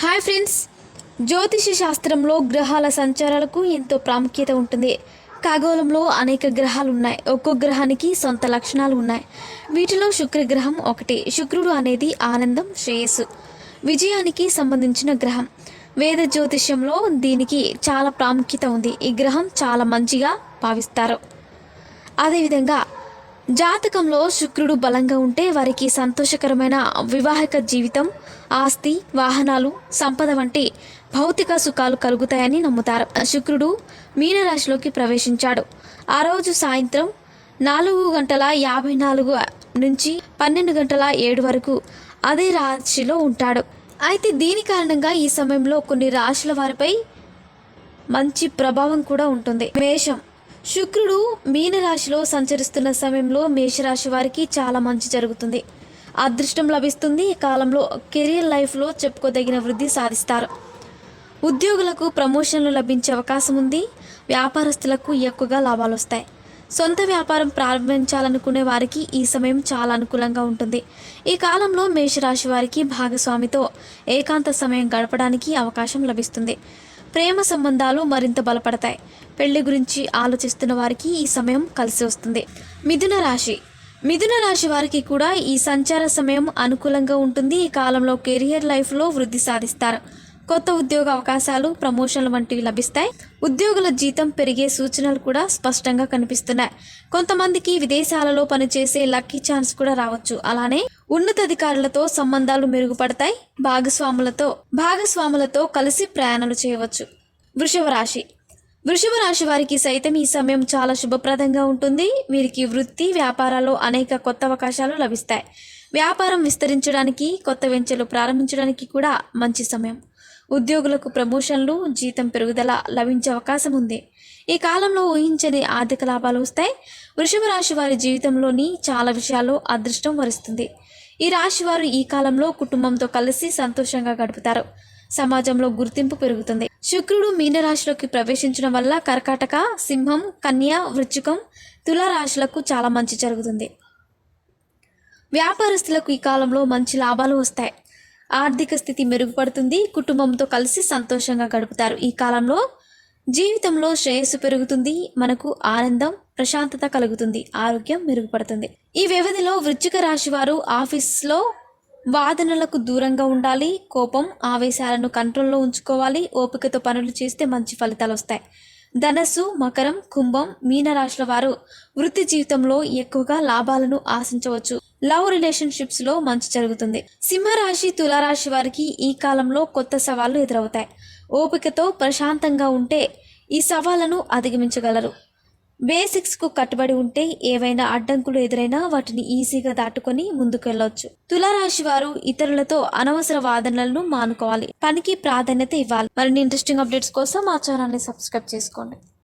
Hi friends. జ్యోతిష శాస్త్రంలో గ్రహాల సంచారాలకు ఎంతో ప్రాముఖ్యత ఉంటుంది. ఖగోళంలో అనేక గ్రహాలు ఉన్నాయి. ఒక్కో గ్రహానికి సొంత లక్షణాలు ఉన్నాయి. వీటిలో శుక్రగ్రహం ఒకటి. శుక్రుడు అనేది ఆనందం శ్రేయస్సు. విజయానికి సంబంధించిన గ్రహం. వేద జ్యోతిష్యంలో దీనికి చాలా ప్రాముఖ్యత ఉంది. ఈ గ్రహం చాలా మంచిగా భావిస్తారు. అదేవిధంగా జాతకంలో శుక్రుడు బలంగా ఉంటే వారికి సంతోషకరమైన వివాహిక జీవితం ఆస్తి వాహనాలు సంపద వంటి భౌతిక సుఖాలు కలుగుతాయని నమ్ముతారు. శుక్రుడు మీనరాశిలోకి ప్రవేశించాడు. ఆ రోజు సాయంత్రం నాలుగు గంటల యాభై నాలుగు నుంచి పన్నెండు గంటల ఏడు వరకు అదే రాశిలో ఉంటాడు. అయితే దీని కారణంగా ఈ సమయంలో కొన్ని రాశుల వారిపై మంచి ప్రభావం కూడా ఉంటుంది. మేషం శుక్రుడు మీనరాశిలో సంచరిస్తున్న సమయంలో మేషరాశి వారికి చాలా మంచి జరుగుతుంది. అదృష్టం లభిస్తుంది ఈ కాలంలో కెరీర్ లైఫ్లో చెప్పుకోదగిన వృద్ధి సాధిస్తారు. ఉద్యోగులకు ప్రమోషన్లు లభించే అవకాశం ఉంది వ్యాపారస్తులకు ఎక్కువగా లాభాలు వస్తాయి. సొంత వ్యాపారం ప్రారంభించాలనుకునే వారికి ఈ సమయం చాలా అనుకూలంగా ఉంటుంది. ఈ కాలంలో మేషరాశి వారికి భాగస్వామితో ఏకాంత సమయం గడపడానికి అవకాశం లభిస్తుంది. ప్రేమ సంబంధాలు మరింత బలపడతాయి. పెళ్ళి గురించి ఆలోచిస్తున్న వారికి ఈ సమయం కలిసి వస్తుంది. మిథున రాశి. మిథున రాశి వారికి కూడా ఈ సంచార సమయం అనుకూలంగా ఉంటుంది. ఈ కాలంలో కెరియర్ లైఫ్లో వృద్ధి సాధిస్తారు. కొత్త ఉద్యోగ అవకాశాలు ప్రమోషన్లు వంటివి లభిస్తాయి. ఉద్యోగుల జీతం పెరిగే సూచనలు కూడా స్పష్టంగా కనిపిస్తున్నాయి. కొంతమందికి విదేశాలలో పనిచేసే లక్కీ ఛాన్స్ కూడా రావచ్చు. అలానే ఉన్నతాధికారులతో సంబంధాలు మెరుగుపడతాయి. భాగస్వాములతో భాగస్వాములతో కలిసి ప్రయాణాలు చేయవచ్చు. వృషభ రాశి. వృషభ రాశి వారికి సైతం ఈ సమయం చాలా శుభప్రదంగా ఉంటుంది. వీరికి వృత్తి వ్యాపారాల్లో అనేక కొత్త అవకాశాలు లభిస్తాయి. వ్యాపారం విస్తరించడానికి కొత్త వెంచర్లు ప్రారంభించడానికి కూడా మంచి సమయం. ఉద్యోగులకు ప్రమోషన్లు జీతం పెరుగుదల లభించే అవకాశం ఉంది. ఈ కాలంలో ఊహించని ఆర్థిక లాభాలు వస్తాయి. వృషభ రాశి వారి జీవితంలోని చాలా విషయాల్లో అదృష్టం వరిస్తుంది. ఈ రాశి వారు ఈ కాలంలో కుటుంబంతో కలిసి సంతోషంగా గడుపుతారు. సమాజంలో గుర్తింపు పెరుగుతుంది. శుక్రుడు మీనరాశిలోకి ప్రవేశించడం వల్ల కర్కాటక సింహం కన్య వృచ్చికం తుల రాశులకు చాలా మంచి జరుగుతుంది. వ్యాపారస్తులకు ఈ కాలంలో మంచి లాభాలు వస్తాయి. ఆర్థిక స్థితి మెరుగుపడుతుంది కుటుంబంతో కలిసి సంతోషంగా గడుపుతారు. ఈ కాలంలో జీవితంలో శ్రేయస్సు పెరుగుతుంది మనకు ఆనందం ప్రశాంతత కలుగుతుంది ఆరోగ్యం మెరుగుపడుతుంది. ఈ వ్యవధిలో వృచ్చిక రాశి వారు ఆఫీస్లో వాదనలకు దూరంగా ఉండాలి కోపం ఆవేశాలను కంట్రోల్లో ఉంచుకోవాలి ఓపికతో పనులు చేస్తే మంచి ఫలితాలు వస్తాయి. ధనస్సు మకరం కుంభం మీన రాశుల వారు వృత్తి జీవితంలో ఎక్కువగా లాభాలను ఆశించవచ్చు. లవ్ రిలేషన్షిప్స్లో మంచి జరుగుతుంది. సింహరాశి తులారాశి వారికి ఈ కాలంలో కొత్త సవాళ్ళు ఎదురవుతాయి. ఓపికతో ప్రశాంతంగా ఉంటే ఈ సవాళ్ళను అధిగమించగలరు. బేసిక్స్కు కట్టుబడి ఉంటే ఏవైనా అడ్డంకులు ఎదురైనా వాటిని ఈజీగా దాటుకొని ముందుకెళ్ళొచ్చు తులారాశి వారు ఇతరులతో అనవసర వాదనలను మానుకోవాలి. పనికి ప్రాధాన్యత ఇవ్వాలి. మరిన్ని ఇంట్రెస్టింగ్ అప్డేట్స్ కోసం మా ఛానల్ని సబ్స్క్రైబ్ చేసుకోండి.